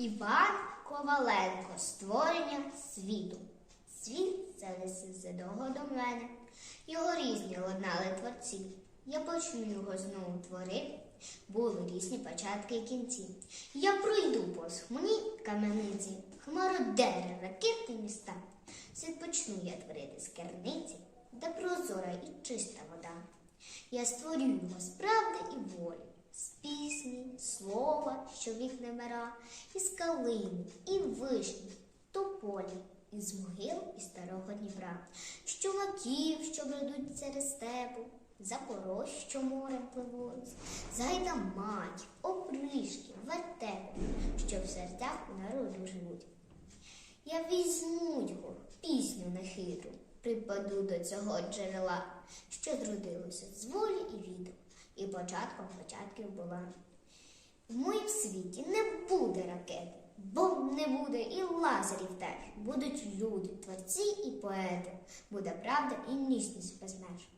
Іван Коваленко Створення світу. Світ це незадовго до мене. Його різні ладнали творці. Я почну його знову творити. Були різні початки і кінці. Я пройду по схмуні камениці, хмародери, ракети міста. Світ почну я творити з керниці, де прозора і чиста вода. Я створю його з правди і волі, з пісні, слова, що вік не мира, із калини, і вишні, тополі, із могил і старого Дніпра, з чумаків, що бредуть через степу, запорож, що морем пливуть, з гайдамаків, опришків, вертепу, що в серцях у народу живуть. Я візьму його, пісню нехитру, припаду до цього джерела, що зродилося з волі і вітру, і початком початків була. В моїм світі не буде ракети, бомб не буде і лазерів теж. Будуть люди, творці і поети. Буде правда і ніжність без меж.